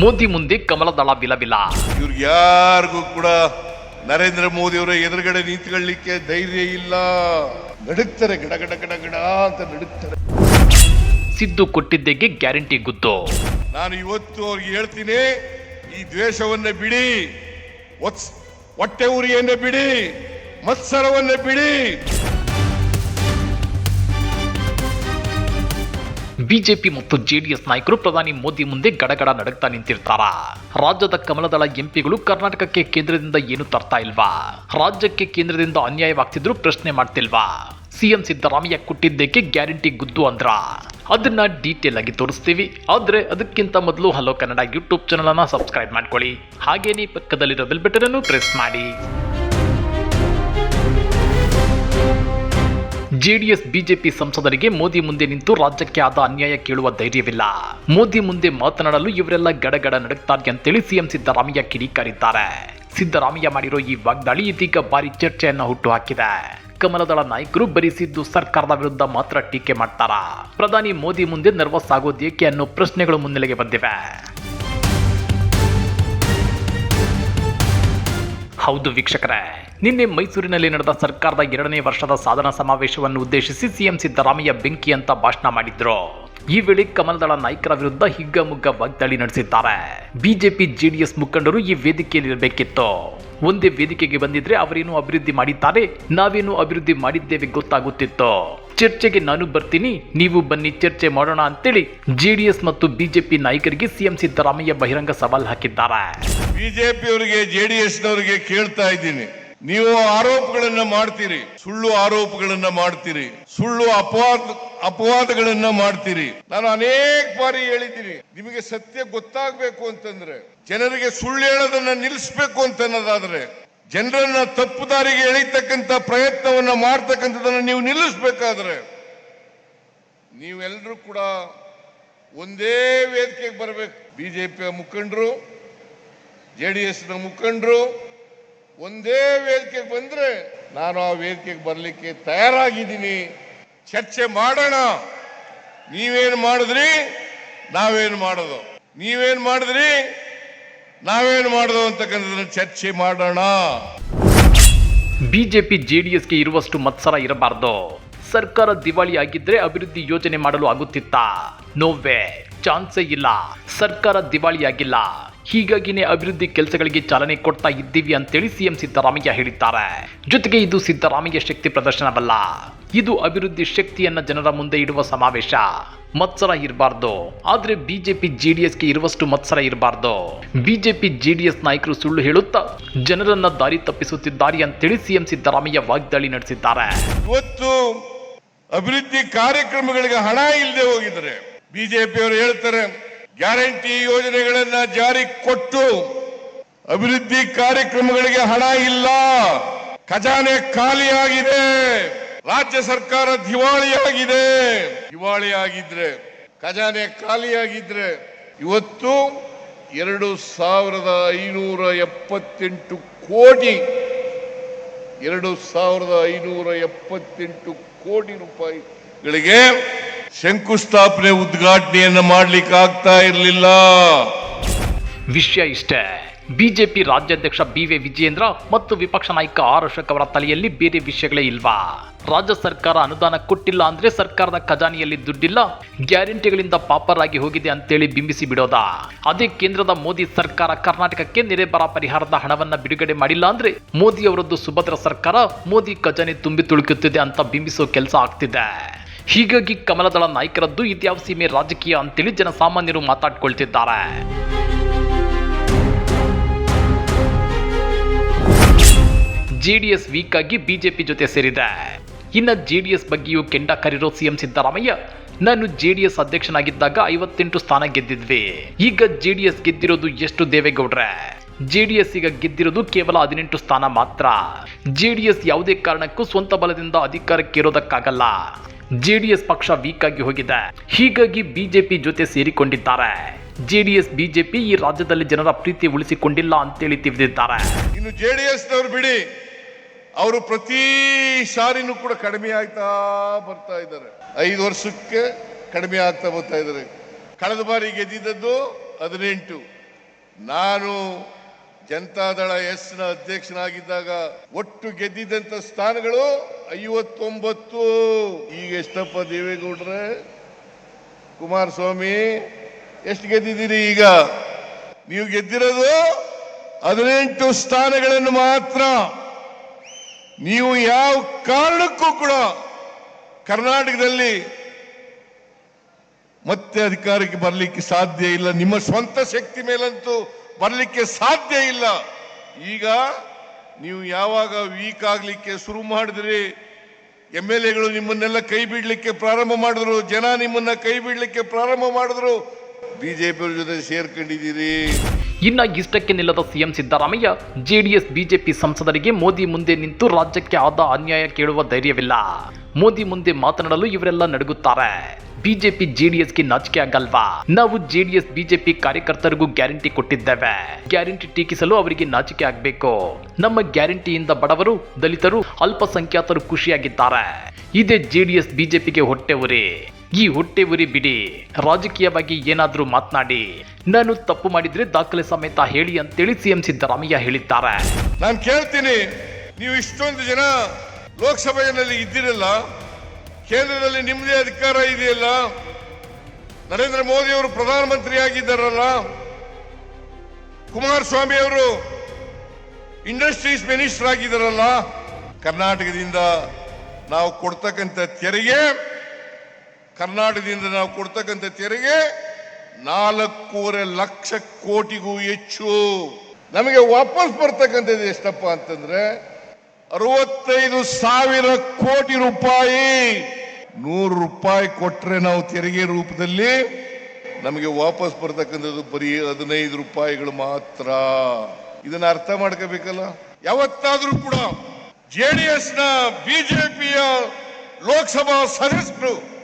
ಮೋದಿ ಮುಂದೆ ಕಮಲದಳ ಬಿಲಬಿಲ. ಇವ್ರು ಯಾರಿಗೂ ಕೂಡ ನರೇಂದ್ರ ಮೋದಿ ಅವರ ಎದುರುಗಡೆ ನಿಂತ್ಕೊಳ್ಳಿಕ್ಕೆ ಧೈರ್ಯ ಇಲ್ಲ. ನಡುಕ್ತಾರೆ ಗಡ ಗಡ ಗಡ ಗಡ ಅಂತ ನಡುಕ್ತಾರೆ ಸಿದ್ದು ಕೊಟ್ಟಿದ್ದಕ್ಕೆ ಗ್ಯಾರಂಟಿ ಗುದ್ದು. ನಾನು ಇವತ್ತು ಅವ್ರಿಗೆ ಹೇಳ್ತೀನಿ ಈ ದ್ವೇಷವನ್ನ ಬಿಡಿ ಒತ್ಸ್- ಹೊಟ್ಟೆ ಉರಿಯನ್ನ ಬಿಡಿ ಮತ್ಸರವನ್ನ ಬಿಡಿ. ಬಿಜೆಪಿ ಮತ್ತು ಜೆಡಿಎಸ್ ನಾಯಕರು ಪ್ರಧಾನಿ ಮೋದಿ ಮುಂದೆ ಗಡಗಡ ನಡಗ್ತಾ ನಿಂತಿರ್ತಾರ. ರಾಜ್ಯದ ಕಮಲದಳ ಎಂಪಿಗಳು ಕರ್ನಾಟಕಕ್ಕೆ ಕೇಂದ್ರದಿಂದ ಏನು ತರ್ತಾ ಇಲ್ವಾ? ರಾಜ್ಯಕ್ಕೆ ಕೇಂದ್ರದಿಂದ ಅನ್ಯಾಯವಾಗ್ತಿದ್ರು ಪ್ರಶ್ನೆ ಮಾಡ್ತಿಲ್ವಾ? ಸಿಎಂ ಸಿದ್ದರಾಮಯ್ಯ ಕೊಟ್ಟಿದ್ದಕ್ಕೆ ಗ್ಯಾರಂಟಿ ಗುದ್ದು ಅಂದ್ರ? ಅದನ್ನ ಡೀಟೇಲ್ ಆಗಿ ತೋರಿಸ್ತೀವಿ. ಆದ್ರೆ ಅದಕ್ಕಿಂತ ಮೊದಲು ಹಲೋ ಕನ್ನಡ ಯೂಟ್ಯೂಬ್ ಚಾನಲ್ ಅನ್ನ ಸಬ್ಸ್ಕ್ರೈಬ್ ಮಾಡ್ಕೊಳ್ಳಿ. ಹಾಗೇನೇ ಪಕ್ಕದಲ್ಲಿರೋ ಬೆಲ್ ಬಟನ್ ಅನ್ನು ಪ್ರೆಸ್ ಮಾಡಿ. ಜೆಡಿಎಸ್, ಬಿಜೆಪಿ ಸಂಸದರಿಗೆ ಮೋದಿ ಮುಂದೆ ನಿಂತು ರಾಜ್ಯಕ್ಕೆ ಆದ ಅನ್ಯಾಯ ಕೇಳುವ ಧೈರ್ಯವಿಲ್ಲ. ಮೋದಿ ಮುಂದೆ ಮಾತನಾಡಲು ಇವರೆಲ್ಲ ಗಡಗಡ ನಡುಕ್ತಾರೆ ಅಂತೇಳಿ ಸಿಎಂ ಸಿದ್ದರಾಮಯ್ಯ ಕಿಡಿಕಾರಿದ್ದಾರೆ. ಸಿದ್ದರಾಮಯ್ಯ ಮಾಡಿರೋ ಈ ವಾಗ್ದಾಳಿ ಇದೀಗ ಭಾರಿ ಚರ್ಚೆಯನ್ನು ಹುಟ್ಟು ಹಾಕಿದೆ ಕಮಲದಳ ನಾಯಕರು ಬರಿಸಿದ್ದು ಸರ್ಕಾರದ ವಿರುದ್ಧ ಮಾತ್ರ ಟೀಕೆ ಮಾಡ್ತಾರ? ಪ್ರಧಾನಿ ಮೋದಿ ಮುಂದೆ ನರ್ವಸ್ ಆಗೋದೇಕೆ ಅನ್ನೋ ಪ್ರಶ್ನೆಗಳು ಮುನ್ನೆಲೆಗೆ ಬಂದಿವೆ. ಹೌದು ವೀಕ್ಷಕರೇ ನಿನ್ನೆ ಮೈಸೂರಿನಲ್ಲಿ ನಡೆದ ಸರ್ಕಾರದ ಎರಡನೇ ವರ್ಷದ ಸಾಧನಾ ಸಮಾವೇಶವನ್ನು ಉದ್ದೇಶಿಸಿ ಸಿಎಂ ಸಿದ್ದರಾಮಯ್ಯ ಬೆಂಕಿ ಅಂತ ಭಾಷಣ ಮಾಡಿದ್ರು. ಈ ವೇಳೆ ಕಮಲದಳ ನಾಯಕರ ವಿರುದ್ಧ ಹಿಗ್ಗಮುಗ್ಗ ವಾಗ್ದಾಳಿ ನಡೆಸಿದ್ದಾರೆ. ಬಿಜೆಪಿ ಜೆಡಿಎಸ್ ಮುಖಂಡರು ಈ ವೇದಿಕೆಯಲ್ಲಿ ಇರಬೇಕಿತ್ತು. ಒಂದೇ ವೇದಿಕೆಗೆ ಬಂದಿದ್ರೆ ಅವರೇನು ಅಭಿವೃದ್ಧಿ ಮಾಡಿದ್ದಾರೆ, ನಾವೇನು ಅಭಿವೃದ್ಧಿ ಮಾಡಿದ್ದೇವೆ ಗೊತ್ತಾಗುತ್ತಿತ್ತು. ಚರ್ಚೆಗೆ ನಾನು ಬರ್ತೀನಿ, ನೀವು ಬನ್ನಿ ಚರ್ಚೆ ಮಾಡೋಣ ಅಂತೇಳಿ ಜೆಡಿಎಸ್ ಮತ್ತು ಬಿಜೆಪಿ ನಾಯಕರಿಗೆ ಸಿಎಂ ಸಿದ್ದರಾಮಯ್ಯ ಬಹಿರಂಗ ಸವಾಲ್ ಹಾಕಿದ್ದಾರೆ. ಬಿಜೆಪಿಯವರಿಗೆ ಜೆಡಿಎಸ್ ನವರಿಗೆ ಕೇಳ್ತಾ ಇದ್ದೀನಿ. ನೀವು ಆರೋಪಗಳನ್ನ ಮಾಡ್ತೀರಿ, ಸುಳ್ಳು ಆರೋಪಗಳನ್ನ ಮಾಡ್ತೀರಿ, ಸುಳ್ಳು ಅಪವಾದ, ಅಪವಾದಗಳನ್ನ ಮಾಡ್ತೀರಿ. ನಾನು ಅನೇಕ ಬಾರಿ ಹೇಳಿದ್ದೀನಿ, ನಿಮಗೆ ಸತ್ಯ ಗೊತ್ತಾಗಬೇಕು ಅಂತಂದ್ರೆ, ಜನರಿಗೆ ಸುಳ್ಳು ಹೇಳೋದನ್ನ ನಿಲ್ಲಿಸಬೇಕು ಅಂತ ಅನ್ನೋದಾದ್ರೆ ಜನರನ್ನ ತಪ್ಪು ದಾರಿಗೆ ಎಳಿತಕ್ಕಂಥ ಪ್ರಯತ್ನವನ್ನ ಮಾಡ್ತಕ್ಕಂಥದನ್ನ ನೀವು ನಿಲ್ಲಿಸ್ಬೇಕಾದ್ರೆ ನೀವೆಲ್ಲರೂ ಕೂಡ ಒಂದೇ ವೇದಿಕೆಗೆ ಬರಬೇಕು. ಬಿಜೆಪಿಯ ಮುಖಂಡರು ಜೆ ಡಿ ಎಸ್ನ ಮುಖಂಡರು ಒಂದೇ ವೇದಿಕೆಗೆ ಬಂದ್ರೆ ನಾನು ಆ ವೇದಿಕೆಗೆ ಬರಲಿಕ್ಕೆ ತಯಾರಾಗಿದ್ದೀನಿ. ಚರ್ಚೆ ಮಾಡೋಣ. ನೀವೇನು ಮಾಡಿದ್ರಿ? ನಾವೇನು ಮಾಡೋದು? ನೀವೇನು ಮಾಡಿದ್ರಿ? ನಾವೇನು ಮಾಡೋದು ಅಂತಕ್ಕಂಥದ್ದನ್ನ ಚರ್ಚೆ ಮಾಡೋಣ. ಬಿಜೆಪಿ ಎಸ್ಗೆ ಇರುವಷ್ಟು ಮತ್ಸರ ಇರಬಾರ್ದು. ಸರ್ಕಾರ ದಿವಾಳಿ ಆಗಿದ್ರೆ ಅಭಿವೃದ್ಧಿ ಯೋಜನೆ ಮಾಡಲು ಆಗುತ್ತಿತ್ತಾ? ನೋವೇ ಚಾನ್ಸೇ ಇಲ್ಲ. ಸರ್ಕಾರ ದಿವಾಳಿಯಾಗಿಲ್ಲ. ಹೀಗಾಗಿನೇ ಅಭಿವೃದ್ಧಿ ಕೆಲಸಗಳಿಗೆ ಚಾಲನೆ ಕೊಡ್ತಾ ಇದ್ದೀವಿ ಅಂತೇಳಿ ಸಿಎಂ ಸಿದ್ದರಾಮಯ್ಯ ಹೇಳಿದ್ದಾರೆ. ಜೊತೆಗೆ ಇದು ಸಿದ್ದರಾಮಯ್ಯ ಶಕ್ತಿ ಪ್ರದರ್ಶನವಲ್ಲ. ಇದು ಅಭಿವೃದ್ಧಿ ಶಕ್ತಿಯನ್ನ ಜನರ ಮುಂದೆ ಇಡುವ ಸಮಾವೇಶ. ಮತ್ಸರ ಇರಬಾರ್ದು. ಆದ್ರೆ ಬಿಜೆಪಿ ಜೆಡಿಎಸ್ಗೆ ಇರುವಷ್ಟು ಮತ್ಸರ ಇರಬಾರ್ದು. ಬಿಜೆಪಿ ಜೆಡಿಎಸ್ ನಾಯಕರು ಸುಳ್ಳು ಹೇಳುತ್ತಾ ಜನರನ್ನ ದಾರಿ ತಪ್ಪಿಸುತ್ತಿದ್ದಾರೆ ಅಂತೇಳಿ ಸಿಎಂ ಸಿದ್ದರಾಮಯ್ಯ ವಾಗ್ದಾಳಿ ನಡೆಸಿದ್ದಾರೆ. ಇವತ್ತು ಅಭಿವೃದ್ಧಿ ಕಾರ್ಯಕ್ರಮಗಳಿಗೆ ಹಣ ಇಲ್ಲದೆ ಹೋಗಿದ್ರೆ ಬಿಜೆಪಿಯವರು ಹೇಳ್ತಾರೆ ಗ್ಯಾರಂಟಿ ಯೋಜನೆಗಳನ್ನ ಜಾರಿ ಕೊಟ್ಟು ಅಭಿವೃದ್ಧಿ ಕಾರ್ಯಕ್ರಮಗಳಿಗೆ ಹಣ ಇಲ್ಲ. ಖಜಾನೆ ಖಾಲಿಯಾಗಿದೆ. ರಾಜ್ಯ ಸರ್ಕಾರ ದಿವಾಳಿಯಾಗಿದೆ. ದಿವಾಳಿಯಾಗಿದ್ರೆ, ಖಜಾನೆ ಖಾಲಿಯಾಗಿದ್ರೆ ಇವತ್ತು ಎರಡು ಸಾವಿರದ ಐನೂರ ಎಪ್ಪತ್ತೆಂಟು ಕೋಟಿ, ಎರಡು ಸಾವಿರದ ಐನೂರ ಎಪ್ಪತ್ತೆಂಟು ಕೋಟಿ ರೂಪಾಯಿಗಳಿಗೆ ಶಂಕುಸ್ಥಾಪನೆ ಉದ್ಘಾಟನೆಯನ್ನ ಮಾಡ್ಲಿಕ್ಕೆ ಆಗ್ತಾ ಇರಲಿಲ್ಲ. ವಿಷಯ ಇಷ್ಟೇ. ಬಿಜೆಪಿ ರಾಜ್ಯಾಧ್ಯಕ್ಷ ಬಿ ವಿ ವಿಜಯೇಂದ್ರ ಮತ್ತು ವಿಪಕ್ಷ ನಾಯಕ ಆರ್ ಅಶೋಕ್ ಅವರ ತಲೆಯಲ್ಲಿ ಬೇರೆ ವಿಷಯಗಳೇ ಇಲ್ವಾ? ರಾಜ್ಯ ಸರ್ಕಾರ ಅನುದಾನ ಕೊಟ್ಟಿಲ್ಲ ಅಂದ್ರೆ ಸರ್ಕಾರದ ಖಜಾನೆಯಲ್ಲಿ ದುಡ್ಡಿಲ್ಲ, ಗ್ಯಾರಂಟಿಗಳಿಂದ ಪಾಪರಾಗಿ ಹೋಗಿದೆ ಅಂತೇಳಿ ಬಿಂಬಿಸಿ ಬಿಡೋದ? ಅದೇ ಕೇಂದ್ರದ ಮೋದಿ ಸರ್ಕಾರ ಕರ್ನಾಟಕಕ್ಕೆ ನೆರೆ ಬರ ಪರಿಹಾರದ ಹಣವನ್ನ ಬಿಡುಗಡೆ ಮಾಡಿಲ್ಲ ಅಂದ್ರೆ ಮೋದಿ ಅವರದ್ದು ಸುಭದ್ರ ಸರ್ಕಾರ ಮೋದಿ ಖಜಾನೆ ತುಂಬಿ ತುಳುಕುತ್ತಿದೆ ಅಂತ ಬಿಂಬಿಸೋ ಕೆಲಸ ಆಗ್ತಿದೆ. ಹೀಗಾಗಿ ಕಮಲದಳ ನಾಯಕರದ್ದು ಇದ್ಯಾವ ಸೀಮೆ ರಾಜಕೀಯ ಅಂತೇಳಿ ಜನಸಾಮಾನ್ಯರು ಮಾತಾಡ್ಕೊಳ್ತಿದ್ದಾರೆ. ಜೆಡಿಎಸ್ ವೀಕ್ ಆಗಿ ಬಿಜೆಪಿ ಜೊತೆ ಸೇರಿದೆ. ಇನ್ನ ಎಸ್ ಬಗ್ಗೆಯೂ ಕೆಂಡ ಕರಿರೋ ಸಿಎಂ ಸಿದ್ದರಾಮಯ್ಯ, ನಾನು ಜೆಡಿಎಸ್ ಅಧ್ಯಕ್ಷನಾಗಿದ್ದಾಗ ಐವತ್ತೆಂಟು ಸ್ಥಾನ ಗೆದ್ದಿದ್ವಿ. ಈಗ ಜೆಡಿಎಸ್ ಗೆದ್ದಿರೋದು ಎಷ್ಟು ದೇವೇಗೌಡ್ರೆ? ಎಸ್ ಈಗ ಗೆದ್ದಿರೋದು ಕೇವಲ ಹದಿನೆಂಟು ಸ್ಥಾನ ಮಾತ್ರ. ಜೆಡಿಎಸ್ ಯಾವುದೇ ಕಾರಣಕ್ಕೂ ಸ್ವಂತ ಬಲದಿಂದ ಅಧಿಕಾರಕ್ಕೇರೋದಕ್ಕಾಗಲ್ಲ. ಜೆಡಿಎಸ್ ಪಕ್ಷ ವೀಕ್ ಆಗಿ ಹೋಗಿದೆ. ಹೀಗಾಗಿ ಬಿಜೆಪಿ ಜೊತೆ ಸೇರಿಕೊಂಡಿದ್ದಾರೆ. ಜೆಡಿಎಸ್, ಬಿಜೆಪಿ ಈ ರಾಜ್ಯದಲ್ಲಿ ಜನರ ಪ್ರೀತಿ ಉಳಿಸಿಕೊಂಡಿಲ್ಲ ಅಂತೇಳಿ ತಿಳಿದಿದ್ದಾರೆ. ಇನ್ನು ಜೆಡಿಎಸ್ ನವರು ಬಿಡಿ. ಅವರು ಪ್ರತಿ ಸಾರಿನೂ ಕೂಡ ಕಡಿಮೆ ಆಗ್ತಾ ಬರ್ತಾ ಇದ್ದಾರೆ. ಐದು ವರ್ಷಕ್ಕೆ ಕಡಿಮೆ ಆಗ್ತಾ ಬರ್ತಾ ಇದ್ದಾರೆ. ಕಳೆದ ಬಾರಿ ಗೆದ್ದಿದ್ದದ್ದು ಹದಿನೆಂಟು. ನಾನು ಜನತಾದಳ ಎಸ್ನ ಅಧ್ಯಕ್ಷನಾಗಿದ್ದಾಗ ಒಟ್ಟು ಗೆದ್ದಿದ್ದಂತ ಸ್ಥಾನಗಳು ಐವತ್ತೊಂಬತ್ತು. ಈಗ ಎಷ್ಟಪ್ಪ ದೇವೇಗೌಡ್ರೆ? ಕುಮಾರಸ್ವಾಮಿ, ಎಷ್ಟು ಗೆದ್ದಿದ್ದೀರಿ ಈಗ? ನೀವು ಗೆದ್ದಿರೋದು ಹದಿನೆಂಟು ಸ್ಥಾನಗಳನ್ನು ಮಾತ್ರ. ನೀವು ಯಾವ ಕಾರಣಕ್ಕೂ ಕೂಡ ಕರ್ನಾಟಕದಲ್ಲಿ ಮತ್ತೆ ಅಧಿಕಾರಕ್ಕೆ ಬರಲಿಕ್ಕೆ ಸಾಧ್ಯ ಇಲ್ಲ. ನಿಮ್ಮ ಸ್ವಂತ ಶಕ್ತಿ ಮೇಲಂತೂ ಬರಲಿಕ್ಕೆ ಸಾಧ್ಯ ಇಲ್ಲ. ಈಗ ನೀವು ಯಾವಾಗ ವೀಕ್ ಆಗಲಿಕ್ಕೆ ಶುರು ಮಾಡಿದ್ರಿ? ಎಂ ಎಲ್ ಎಗಳು ನಿಮ್ಮನ್ನೆಲ್ಲ ಕೈ ಬಿಡಲಿಕ್ಕೆ ಪ್ರಾರಂಭ ಮಾಡಿದ್ರು. ಜನ ನಿಮ್ಮನ್ನ ಕೈ ಬಿಡಲಿಕ್ಕೆ ಪ್ರಾರಂಭ ಮಾಡಿದ್ರು. ಬಿಜೆಪಿ ಜೊತೆ ಸೇರ್ಕೊಂಡಿದ್ದೀರಿ. ಇನ್ನ ಇಷ್ಟಕ್ಕೆ ನಿಲ್ಲದ ಸಿಎಂ ಸಿದ್ದರಾಮಯ್ಯ ಜೆಡಿಎಸ್ ಬಿಜೆಪಿ ಸಂಸದರಿಗೆ ಮೋದಿ ಮುಂದೆ ನಿಂತು ರಾಜ್ಯಕ್ಕೆ ಆದ ಅನ್ಯಾಯ ಕೇಳುವ ಧೈರ್ಯವಿಲ್ಲ. ಮೋದಿ ಮುಂದೆ ಮಾತನಾಡಲು ಇವರೆಲ್ಲ ನಡುಗುತ್ತಾರೆ. ಬಿಜೆಪಿ ಜೆಡಿಎಸ್ಗೆ ನಾಚಿಕೆ ಆಗಲ್ವಾ? ನಾವು ಜೆಡಿಎಸ್, ಬಿಜೆಪಿ ಕಾರ್ಯಕರ್ತರಿಗೂ ಗ್ಯಾರಂಟಿ ಕೊಟ್ಟಿದ್ದೇವೆ. ಗ್ಯಾರಂಟಿ ಟೀಕಿಸಲು ಅವರಿಗೆ ನಾಚಿಕೆ ಆಗಬೇಕು. ನಮ್ಮ ಗ್ಯಾರಂಟಿಯಿಂದ ಬಡವರು, ದಲಿತರು, ಅಲ್ಪಸಂಖ್ಯಾತರು ಖುಷಿಯಾಗಿದ್ದಾರೆ. ಇದೇ ಜೆಡಿಎಸ್, ಬಿಜೆಪಿಗೆ ಹೊಟ್ಟೆ ಉರಿ. ಈ ಹೊಟ್ಟೆ ಉರಿ ಬಿಡಿ. ರಾಜಕೀಯವಾಗಿ ಏನಾದ್ರೂ ಮಾತನಾಡಿ. ನಾನು ತಪ್ಪು ಮಾಡಿದ್ರೆ ದಾಖಲೆ ಸಮೇತ ಹೇಳಿ ಅಂತೇಳಿ ಸಿಎಂ ಸಿದ್ದರಾಮಯ್ಯ ಹೇಳಿದ್ದಾರೆ. ನಾನು ಕೇಳ್ತೀನಿ, ನೀವು ಇಷ್ಟೊಂದು ಜನ ಲೋಕಸಭೆಯಲ್ಲಿ ಇದ್ದಿರಲ್ಲ, ಕೇಂದ್ರದಲ್ಲಿ ನಿಮ್ಮದೇ ಅಧಿಕಾರ ಇದೆಯಲ್ಲ? ನರೇಂದ್ರ ಮೋದಿ ಅವರು ಪ್ರಧಾನಮಂತ್ರಿ ಆಗಿದ್ದಾರಲ್ಲ ಕುಮಾರಸ್ವಾಮಿ ಅವರು ಇಂಡಸ್ಟ್ರೀಸ್ ಮಿನಿಸ್ಟರ್ ಆಗಿದ್ದಾರಲ್ಲ? ಕರ್ನಾಟಕದಿಂದ ನಾವು ಕೊಡ್ತಕ್ಕಂಥ ತೆರಿಗೆ, ಕರ್ನಾಟಕದಿಂದ ನಾವು ಕೊಡ್ತಕ್ಕಂಥ ತೆರಿಗೆ ನಾಲ್ಕೂವರೆ ಲಕ್ಷ ಕೋಟಿಗೂ ಹೆಚ್ಚು. ನಮಗೆ ವಾಪಸ್ ಬರ್ತಕ್ಕಂಥದ್ದು ಎಷ್ಟಪ್ಪ ಅಂತಂದ್ರೆ ಅರವತ್ತೈದು ಸಾವಿರ ಕೋಟಿ ರೂಪಾಯಿ. ನೂರು ರೂಪಾಯಿ ಕೊಟ್ಟರೆ ನಾವು ತೆರಿಗೆ ರೂಪದಲ್ಲಿ ನಮಗೆ ವಾಪಸ್ ಬರ್ತಕ್ಕಂಥದ್ದು ಬರೀ ಹದಿನೈದು ರೂಪಾಯಿಗಳು ಮಾತ್ರ. ಇದನ್ನ ಅರ್ಥ ಮಾಡ್ಕೋಬೇಕಲ್ಲ? ಯಾವತ್ತಾದ್ರೂ ಕೂಡ ಜೆ ಜೆಡಿಎಸ್ನ ಬಿಜೆಪಿಯ ಲೋಕಸಭಾ ಸದಸ್ಯರು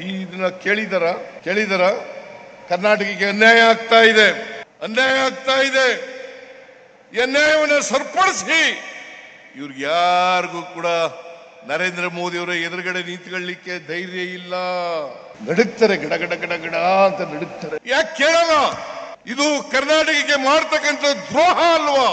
ಇದನ್ನ ಕೇಳಿದರ? ಕೇಳಿದರ? ಕರ್ನಾಟಕಕ್ಕೆ ಅನ್ಯಾಯ ಆಗ್ತಾ ಇದೆ. ಅನ್ಯಾಯ ಆಗ್ತಾ ಇದೆ. ಅನ್ಯಾಯವನ್ನು ಸರಿಪಡಿಸಿ ಇವ್ರಿಗೆ ಯಾರಿಗೂ ಕೂಡ ನರೇಂದ್ರ ಮೋದಿ ಅವರ ಎದುರುಗಡೆ ನಿಂತ್ಕೊಳ್ಳಿಕ್ಕೆ ಧೈರ್ಯ ಇಲ್ಲ. ನಡುಕ್ತಾರೆ ಗಡ ಗಡ ಗಡ ಗಡ ಅಂತ ನಡುಕ್ತಾರೆ ಯಾಕೆ ಕೇಳಲ್ಲ? ಇದು ಕರ್ನಾಟಕಕ್ಕೆ ಮಾಡ್ತಕ್ಕಂಥ ದ್ರೋಹ ಅಲ್ವಾ?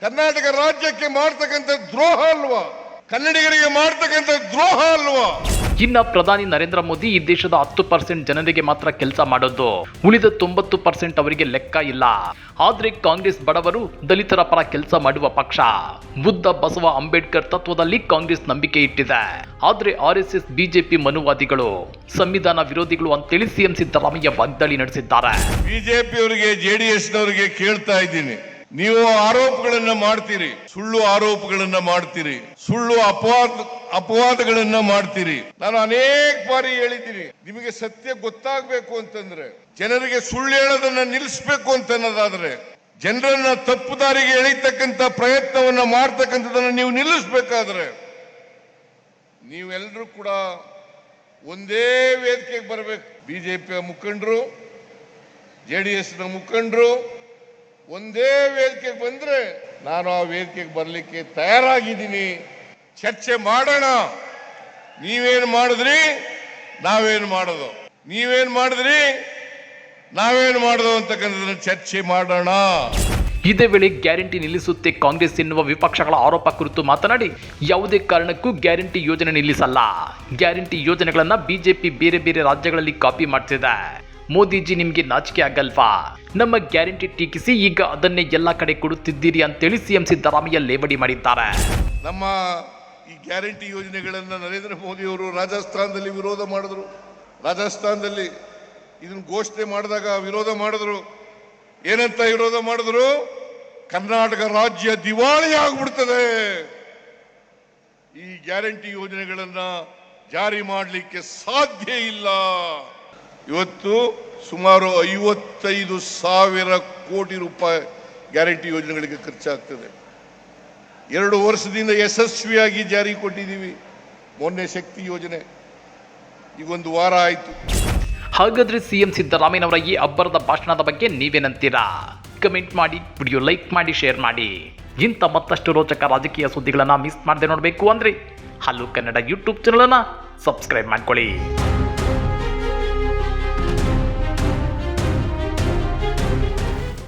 ಕರ್ನಾಟಕ ರಾಜ್ಯಕ್ಕೆ ಮಾಡ್ತಕ್ಕಂಥ ದ್ರೋಹ ಅಲ್ವಾ? ಕನ್ನಡಿಗರಿಗೆ ಮಾಡ್ತಕ್ಕಂಥ ದ್ರೋಹ ಅಲ್ವಾ? ಇನ್ನ ಪ್ರಧಾನಿ ನರೇಂದ್ರ ಮೋದಿ ಈ ದೇಶದ ಹತ್ತು ಪರ್ಸೆಂಟ್ ಜನರಿಗೆ ಮಾತ್ರ ಕೆಲಸ ಮಾಡೋದು. ಉಳಿದ ತೊಂಬತ್ತು ಪರ್ಸೆಂಟ್ ಅವರಿಗೆ ಲೆಕ್ಕ ಇಲ್ಲ. ಆದ್ರೆ ಕಾಂಗ್ರೆಸ್ ಬಡವರು ದಲಿತರ ಪರ ಕೆಲಸ ಮಾಡುವ ಪಕ್ಷ. ಬುದ್ಧ ಬಸವ ಅಂಬೇಡ್ಕರ್ ತತ್ವದಲ್ಲಿ ಕಾಂಗ್ರೆಸ್ ನಂಬಿಕೆ ಇಟ್ಟಿದೆ. ಆದ್ರೆ ಆರ್ ಎಸ್ ಎಸ್ ಬಿಜೆಪಿ ಮನುವಾದಿಗಳು, ಸಂವಿಧಾನ ವಿರೋಧಿಗಳು ಅಂತೇಳಿ ಸಿಎಂ ಸಿದ್ದರಾಮಯ್ಯ ವಾಗ್ದಾಳಿ ನಡೆಸಿದ್ದಾರೆ. ಬಿಜೆಪಿಯವರಿಗೆ ಜೆಡಿಎಸ್ ಅವರಿಗೆ ಕೇಳ್ತಾ ಇದ್ದೀನಿ. ನೀವು ಆರೋಪಗಳನ್ನ ಮಾಡ್ತೀರಿ, ಸುಳ್ಳು ಆರೋಪಗಳನ್ನ ಮಾಡ್ತೀರಿ, ಸುಳ್ಳು ಅಪವಾದ, ಅಪವಾದಗಳನ್ನ ಮಾಡ್ತೀರಿ. ನಾನು ಅನೇಕ ಬಾರಿ ಹೇಳಿದ್ದೀನಿ, ನಿಮಗೆ ಸತ್ಯ ಗೊತ್ತಾಗಬೇಕು ಅಂತಂದ್ರೆ, ಜನರಿಗೆ ಸುಳ್ಳು ಹೇಳೋದನ್ನ ನಿಲ್ಲಿಸ್ಬೇಕು ಅಂತ ಅನ್ನೋದಾದ್ರೆ ಜನರನ್ನ ತಪ್ಪು ದಾರಿಗೆ ಎಳಿತಕ್ಕಂತ ಪ್ರಯತ್ನವನ್ನ ಮಾಡ್ತಕ್ಕಂಥದನ್ನ ನೀವು ನಿಲ್ಲಿಸ್ಬೇಕಾದ್ರೆ ನೀವೆಲ್ಲರೂ ಕೂಡ ಒಂದೇ ವೇದಿಕೆಗೆ ಬರಬೇಕು. ಬಿಜೆಪಿಯ ಮುಖಂಡರು ಜೆ ಡಿ ಎಸ್ನ ಮುಖಂಡರು ಒಂದೇ ವೇದಿಕೆಗೆ ಬಂದ್ರೆ ನಾನು ಆ ವೇದಿಕೆಗೆ ಬರಲಿಕ್ಕೆ ತಯಾರಾಗಿದ್ದೀನಿ. ಚರ್ಚೆ ಮಾಡೋಣ. ನೀವೇನು ಮಾಡಿದ್ರಿ? ನಾವೇನು ಮಾಡೋದು? ನೀವೇನು ಮಾಡಿದ್ರಿ? ನಾವೇನು ಮಾಡೋದು ಅಂತಕ್ಕಂಥದ್ದನ್ನು ಚರ್ಚೆ ಮಾಡೋಣ. ಇದೇ ವೇಳೆ ಗ್ಯಾರಂಟಿ ನಿಲ್ಲಿಸುತ್ತೆ ಕಾಂಗ್ರೆಸ್ ಎನ್ನುವ ವಿಪಕ್ಷಗಳ ಆರೋಪ ಕುರಿತು ಮಾತನಾಡಿ, ಯಾವುದೇ ಕಾರಣಕ್ಕೂ ಗ್ಯಾರಂಟಿ ಯೋಜನೆ ನಿಲ್ಲಿಸಲ್ಲ. ಗ್ಯಾರಂಟಿ ಯೋಜನೆಗಳನ್ನು ಬಿಜೆಪಿ ಬೇರೆ ಬೇರೆ ರಾಜ್ಯಗಳಲ್ಲಿ ಕಾಪಿ ಮಾಡ್ತಿದೆ. ಮೋದಿಜಿ ನಿಮಗೆ ನಾಚಿಕೆ ಆಗಲ್ವಾ? ನಮ್ಮ ಗ್ಯಾರಂಟಿ ಟೀಕಿಸಿ ಈಗ ಅದನ್ನೇ ಎಲ್ಲ ಕಡೆ ಕೊಡುತ್ತಿದ್ದೀರಿ ಅಂತೇಳಿ ಸಿಎಂ ಸಿದ್ದರಾಮಯ್ಯ ಲೇವಡಿ ಮಾಡಿದ್ದಾರೆ. ನಮ್ಮ ಈ ಗ್ಯಾರಂಟಿ ಯೋಜನೆಗಳನ್ನು ನರೇಂದ್ರ ಮೋದಿ ಅವರು ರಾಜಸ್ಥಾನದಲ್ಲಿ ವಿರೋಧ ಮಾಡಿದ್ರು. ರಾಜಸ್ಥಾನದಲ್ಲಿ ಇದನ್ನು ಘೋಷಣೆ ಮಾಡಿದಾಗ ವಿರೋಧ ಮಾಡಿದ್ರು. ಏನಂತ ವಿರೋಧ ಮಾಡಿದ್ರು? ಕರ್ನಾಟಕ ರಾಜ್ಯ ದಿವಾಳಿ ಆಗ್ಬಿಡ್ತದೆ. ಈ ಗ್ಯಾರಂಟಿ ಯೋಜನೆಗಳನ್ನು ಜಾರಿ ಮಾಡಲಿಕ್ಕೆ ಸಾಧ್ಯ ಇಲ್ಲ. ಇವತ್ತು ಸುಮಾರು ಐವತ್ತೈದು ಸಾವಿರ ಕೋಟಿ ರೂಪಾಯಿ ಗ್ಯಾರಂಟಿ ಯೋಜನೆಗಳಿಗೆ ಖರ್ಚಾಗ್ತದೆ. ಎರಡು ವರ್ಷದಿಂದ ಯಶಸ್ವಿಯಾಗಿ ಜಾರಿ ಕೊಟ್ಟಿದ್ದೀವಿ. ಮೊನ್ನೆ ಶಕ್ತಿ ಯೋಜನೆ. ಈಗೊಂದು ವಾರ ಆಯಿತು. ಹಾಗಾದ್ರೆ ಸಿಎಂ ಸಿದ್ದರಾಮಯ್ಯನವರ ಈ ಅಬ್ಬರದ ಭಾಷಣದ ಬಗ್ಗೆ ನೀವೇನಂತೀರಾ? ಕಮೆಂಟ್ ಮಾಡಿ, ವಿಡಿಯೋ ಲೈಕ್ ಮಾಡಿ, ಶೇರ್ ಮಾಡಿ. ಇಂಥ ಮತ್ತಷ್ಟು ರೋಚಕ ರಾಜಕೀಯ ಸುದ್ದಿಗಳನ್ನು ಮಿಸ್ ಮಾಡದೆ ನೋಡಬೇಕು ಅಂದರೆ ಹಲೋ ಕನ್ನಡ ಯೂಟ್ಯೂಬ್ ಚಾನಲನ್ನು ಸಬ್ಸ್ಕ್ರೈಬ್ ಮಾಡ್ಕೊಳ್ಳಿ.